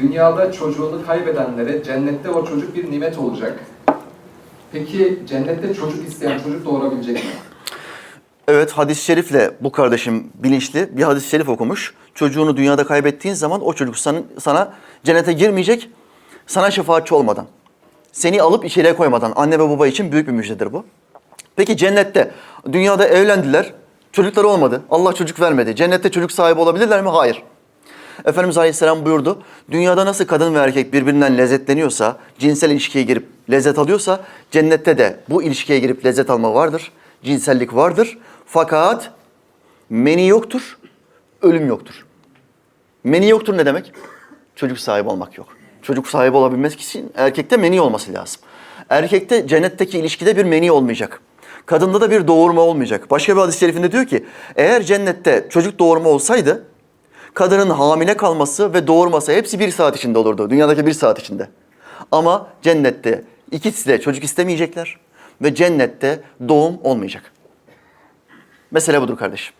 dünyada çocuğunu kaybedenlere cennette o çocuk bir nimet olacak. Peki cennette çocuk isteyen çocuk doğurabilecek mi? Evet hadis-i şerifle bu kardeşim bilinçli bir hadis-i şerif okumuş. Çocuğunu dünyada kaybettiğin zaman o çocuk sana, sana cennete girmeyecek sana şefaatçi olmadan. Seni alıp içeriye koymadan anne ve baba için büyük bir müjdedir bu. Peki cennette dünyada evlendiler çocukları olmadı. Allah çocuk vermedi. Cennette çocuk sahibi olabilirler mi? Hayır. Efendimiz Aleyhisselam buyurdu. Dünyada nasıl kadın ve erkek birbirinden lezzetleniyorsa, cinsel ilişkiye girip lezzet alıyorsa, cennette de bu ilişkiye girip lezzet alma vardır. Cinsellik vardır. Fakat meni yoktur, ölüm yoktur. Meni yoktur ne demek? Çocuk sahibi olmak yok. Çocuk sahibi olabilmek için erkekte meni olması lazım. Erkekte cennetteki ilişkide bir meni olmayacak. Kadında da bir doğurma olmayacak. Başka bir hadis-i şerifinde diyor ki eğer cennette çocuk doğurma olsaydı kadının hamile kalması ve doğurması hepsi bir saat içinde olurdu. Dünyadaki bir saat içinde. Ama cennette ikisi de çocuk istemeyecekler ve cennette doğum olmayacak. Mesele budur kardeşim.